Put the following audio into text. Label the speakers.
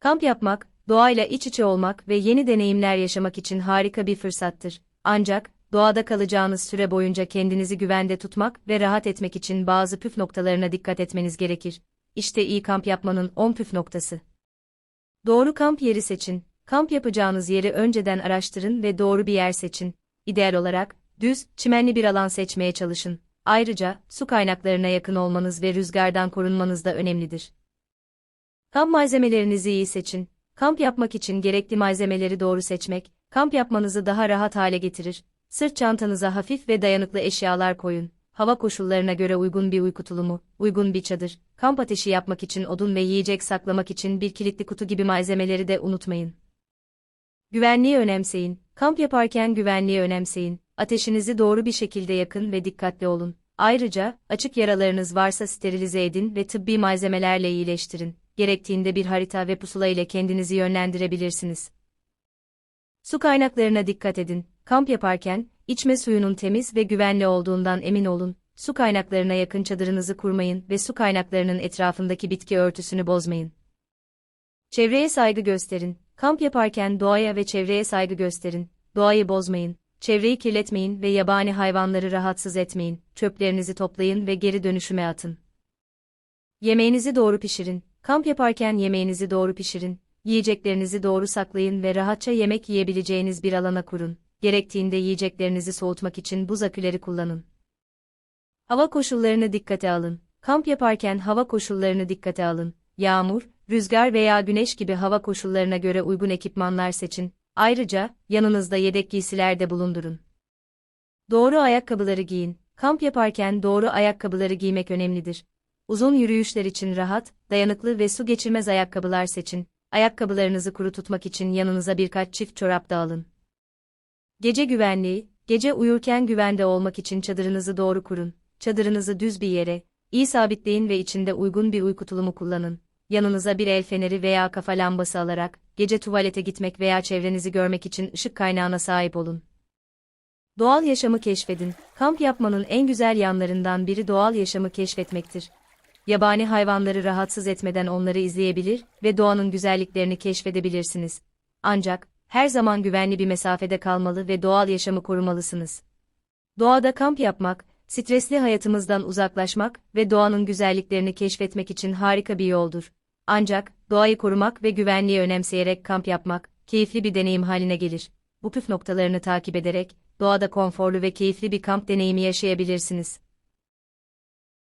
Speaker 1: Kamp yapmak, doğayla iç içe olmak ve yeni deneyimler yaşamak için harika bir fırsattır. Ancak, doğada kalacağınız süre boyunca kendinizi güvende tutmak ve rahat etmek için bazı püf noktalarına dikkat etmeniz gerekir. İşte iyi kamp yapmanın 10 püf noktası. Doğru kamp yeri seçin. Kamp yapacağınız yeri önceden araştırın ve doğru bir yer seçin. İdeal olarak, düz, çimenli bir alan seçmeye çalışın. Ayrıca, su kaynaklarına yakın olmanız ve rüzgardan korunmanız da önemlidir. Kamp malzemelerinizi iyi seçin. Kamp yapmak için gerekli malzemeleri doğru seçmek, kamp yapmanızı daha rahat hale getirir. Sırt çantanıza hafif ve dayanıklı eşyalar koyun. Hava koşullarına göre uygun bir uyku tulumu, uygun bir çadır, kamp ateşi yapmak için odun ve yiyecek saklamak için bir kilitli kutu gibi malzemeleri de unutmayın. Güvenliği önemseyin. Kamp yaparken güvenliği önemseyin. Ateşinizi doğru bir şekilde yakın ve dikkatli olun. Ayrıca, açık yaralarınız varsa sterilize edin ve tıbbi malzemelerle iyileştirin. Gerektiğinde bir harita ve pusula ile kendinizi yönlendirebilirsiniz. Su kaynaklarına dikkat edin. Kamp yaparken, içme suyunun temiz ve güvenli olduğundan emin olun. Su kaynaklarına yakın çadırınızı kurmayın ve su kaynaklarının etrafındaki bitki örtüsünü bozmayın. Çevreye saygı gösterin. Kamp yaparken doğaya ve çevreye saygı gösterin. Doğayı bozmayın. Çevreyi kirletmeyin ve yabani hayvanları rahatsız etmeyin. Çöplerinizi toplayın ve geri dönüşüme atın. Yemeğinizi doğru pişirin. Kamp yaparken yemeğinizi doğru pişirin. Yiyeceklerinizi doğru saklayın ve rahatça yemek yiyebileceğiniz bir alana kurun. Gerektiğinde yiyeceklerinizi soğutmak için buz aküleri kullanın. Hava koşullarını dikkate alın. Kamp yaparken hava koşullarını dikkate alın. Yağmur, rüzgar veya güneş gibi hava koşullarına göre uygun ekipmanlar seçin. Ayrıca, yanınızda yedek giysiler de bulundurun. Doğru ayakkabıları giyin. Kamp yaparken doğru ayakkabıları giymek önemlidir. Uzun yürüyüşler için rahat, dayanıklı ve su geçirmez ayakkabılar seçin. Ayakkabılarınızı kuru tutmak için yanınıza birkaç çift çorap da alın. Gece güvenliği, gece uyurken güvende olmak için çadırınızı doğru kurun. Çadırınızı düz bir yere, iyi sabitleyin ve içinde uygun bir uyku tulumu kullanın. Yanınıza bir el feneri veya kafa lambası alarak, gece tuvalete gitmek veya çevrenizi görmek için ışık kaynağına sahip olun. Doğal yaşamı keşfedin. Kamp yapmanın en güzel yanlarından biri doğal yaşamı keşfetmektir. Yabani hayvanları rahatsız etmeden onları izleyebilir ve doğanın güzelliklerini keşfedebilirsiniz. Ancak, her zaman güvenli bir mesafede kalmalı ve doğal yaşamı korumalısınız. Doğada kamp yapmak, stresli hayatımızdan uzaklaşmak ve doğanın güzelliklerini keşfetmek için harika bir yoldur. Ancak, doğayı korumak ve güvenliği önemseyerek kamp yapmak, keyifli bir deneyim haline gelir. Bu püf noktalarını takip ederek, doğada konforlu ve keyifli bir kamp deneyimi yaşayabilirsiniz.